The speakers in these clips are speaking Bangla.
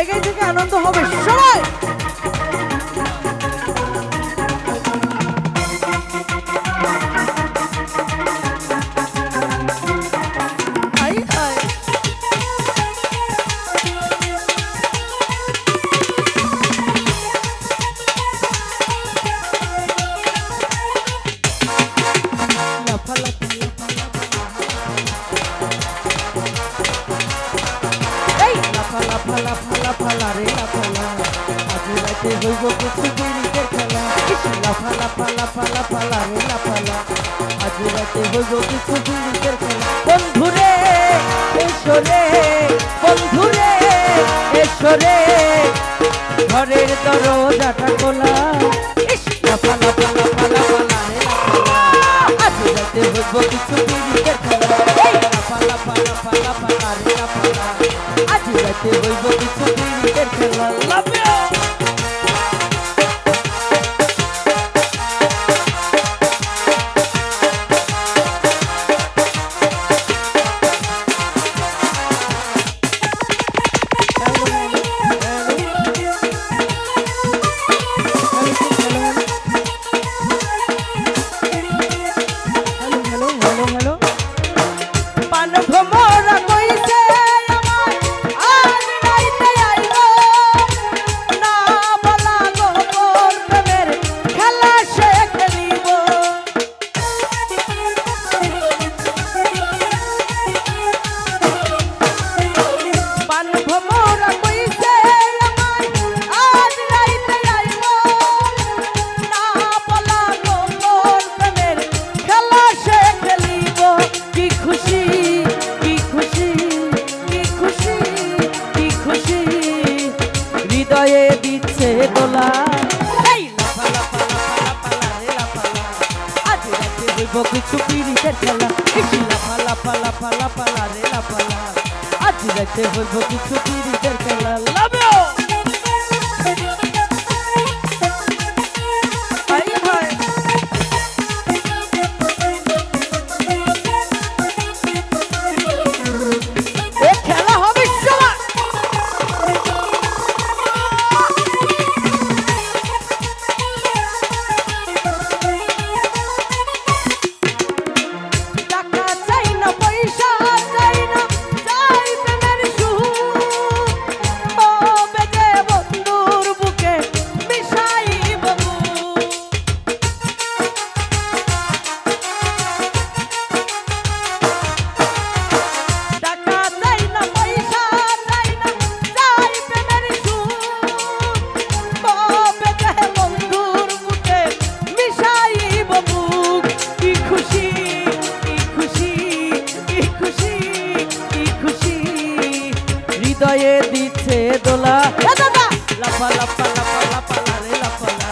জায়গায় থেকে আনন্দ হবে সবাই। লাফা, লারে লাফা, লা। আজ রাতে হইব কিছু পিরিতের খেলা। লাফা, লাফা, লাফা, লাফা, লারে লাফা, লা। আজ রাতে হইব কিছু পিরিতের খেলা। বন্ধুরে এসো রে বন্ধুরে এসো রে ঘরের দরজাটা খোলা লাফা, লাফা, লাফা, লাফা, লারে লাফা, লা। আজ রাতে হইব কিছু পিরিতের খেলা। লাফা, লাফা, লাফা, লাফা, লারে লাফা, আজ রাতে হইব কিছু পিরিতের দোলা রে লাফা লা। আজ রাতে হইব কিছু পিরিতের খেলা ইস লাফা লাফা লাফা লাফা রে লাফা। আজ রাতে হইব কিছু পিরিতের খেলা লাভো দিচ্ছে দোলা। লাফা লাফা লাফা লাফা লা রে লাফা। লা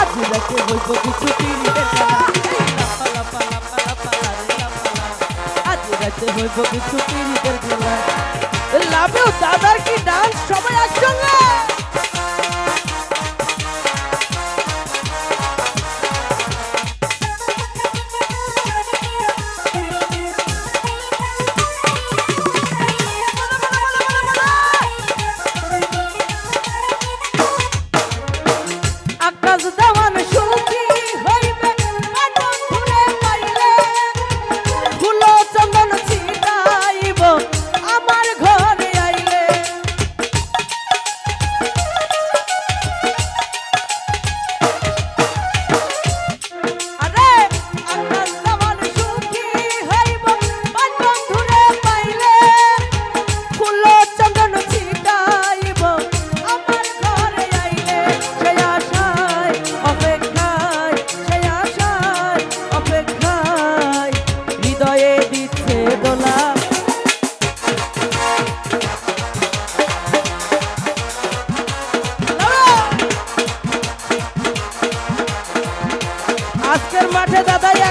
আজ রাতে হইব কিছু পিরিতের খেলা লাফা লাফা লাফা লাফা লা রে লাফা লা আজ রাতে হইব কিছু পিরিতের খেলা লাভেও দাদার কি মাঠে দাদাই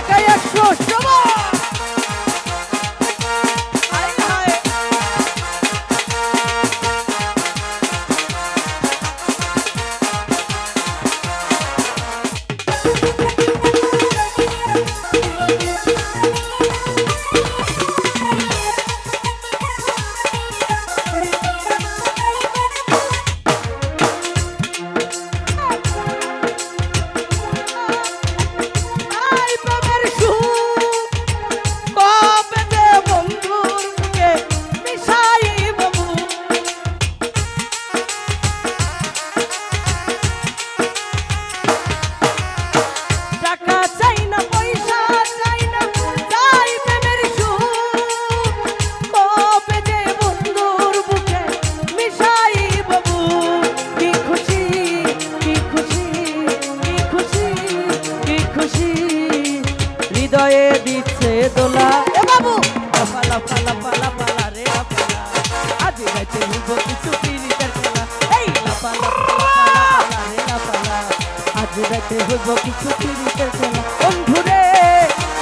আজ রাতে হইব কিছু পীড়িতের খেলা। বন্ধুরে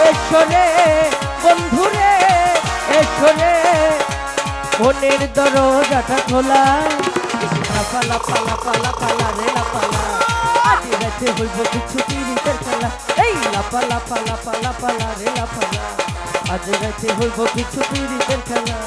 এসরে বন্ধুরে এসরে মনের দরজাটা খোলা পালা পালা পালা পালা রে পালা আজ রাতে হইব কিছু পীড়িতের খেলা এই লাপালা পালা পালা পালা রে পালা আজ রাতে হইব কিছু পীড়িতের খেলা